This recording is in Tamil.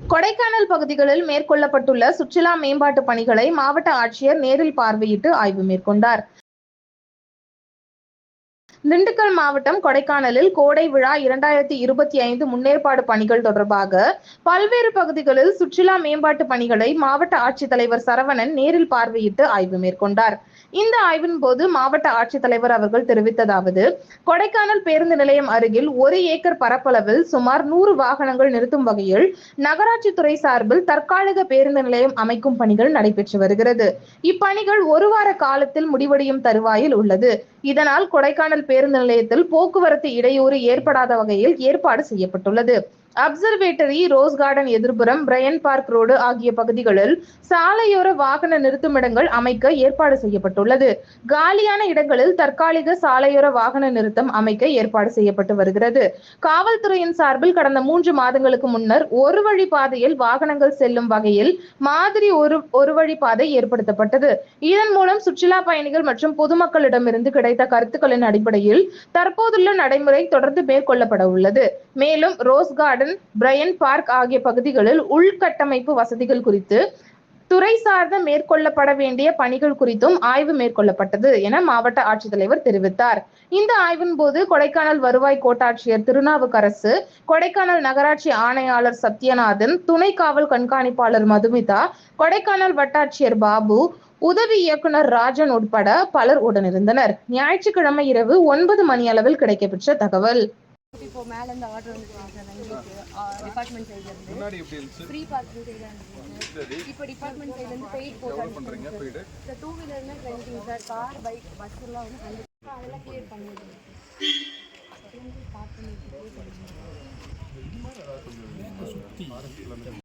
கொடைக்கானல் பகுதிகளில் மேற்கொள்ளப்பட்டுள்ள சுற்றுலா மேம்பாட்டு பணிகளை மாவட்ட ஆட்சியர் நேரில் பார்வையிட்டு ஆய்வு மேற்கொண்டார். திண்டுக்கல் மாவட்டம் கொடைக்கானலில் கோடை விழா இரண்டாயிரத்தி இருபத்தி ஐந்து முன்னேற்பாடு பணிகள் தொடர்பாக பல்வேறு பகுதிகளில் சுற்றுலா மேம்பாட்டு பணிகளை மாவட்ட ஆட்சித்தலைவர் சரவணன் நேரில் பார்வையிட்டு ஆய்வு மேற்கொண்டார். இந்த ஆய்வின் போது மாவட்ட ஆட்சித்தலைவர் அவர்கள் தெரிவித்ததாவது கொடைக்கானல் பேருந்து நிலையம் அருகில் ஒரு ஏக்கர் பரப்பளவில் சுமார் நூறு வாகனங்கள் நிறுத்தும் வகையில் நகராட்சித்துறை சார்பில் தற்காலிக பேருந்து நிலையம் அமைக்கும் பணிகள் நடைபெற்று வருகிறது. இப்பணிகள் ஒரு வார காலத்தில் முடிவடையும் தருவாயில் உள்ளது. இதனால் கொடைக்கானல் பேருந்து நிலையத்தில் போக்குவரத்து இடையூறு ஏற்படாத வகையில் ஏற்பாடு செய்யப்பட்டுள்ளது. அப்சர்வேட்டரி ரோஸ் கார்டன் எதிர்ப்புறம் பிரையன் பார்க் ரோடு ஆகிய பகுதிகளில் சாலையோர வாகன நிறுத்துமிடங்கள் அமைக்க ஏற்பாடு செய்யப்பட்டுள்ளது. காலியான இடங்களில் தற்காலிக சாலையோர வாகன நிறுத்தம் அமைக்க ஏற்பாடு செய்யப்பட்டு வருகிறது. காவல்துறையின் சார்பில் கடந்த மூன்று மாதங்களுக்கு முன்னர் ஒரு வழி பாதையில் வாகனங்கள் செல்லும் வகையில் மாதிரி ஒரு ஒரு வழி பாதை ஏற்படுத்தப்பட்டது. இதன் மூலம் சுற்றுலா பயணிகள் மற்றும் பொதுமக்களிடமிருந்து கிடைத்த கருத்துக்களின் அடிப்படையில் தற்போதுள்ள நடைமுறை தொடர்ந்து மேற்கொள்ளப்பட உள்ளது. மேலும் ரோஸ் கார்டன் பிரையன் பார்க் ஆகிய பகுதிகளில் உள்கட்டமைப்பு வசதிகள் குறித்து துறை சார்ந்த மேற்கொள்ளப்பட வேண்டிய பணிகள் குறித்தும் ஆய்வு மேற்கொள்ளப்பட்டது என மாவட்ட ஆட்சித்தலைவர் தெரிவித்தார். இந்த ஆய்வின் போது கொடைக்கானல் வருவாய் கோட்டாட்சியர் திருநாவுக்கரசு கொடைக்கானல் நகராட்சி ஆணையாளர் சத்யநாதன் துணை காவல் கண்காணிப்பாளர் மதுமிதா கொடைக்கானல் வட்டாட்சியர் பாபு உதவி இயக்குனர் ராஜன் உட்பட பலர் உடனிருந்தனர். ஞாயிற்றுக்கிழமை இரவு ஒன்பது மணி அளவில் கிடைக்கப்பெற்ற தகவல். இப்போ மேல இருந்து ஆர்டர் எங்களுக்கு டிபார்ட்மெண்ட் சைடுல இருந்து. முன்னாடி எப்படி இருந்துச்சு? ஃப்ரீ பார்க்கிங் சைடுல இருந்துச்சு. இப்போ டிபார்ட்மெண்ட் சைடுல இருந்து பெய்ட் போட்டு பண்றீங்க? போயிட்டு sir two வீலர்னா trending sir car bike bus எல்லாம் வந்து கண்டிப்பா அதெல்லாம் கிளியர் பண்ணிடுங்க பார்த்து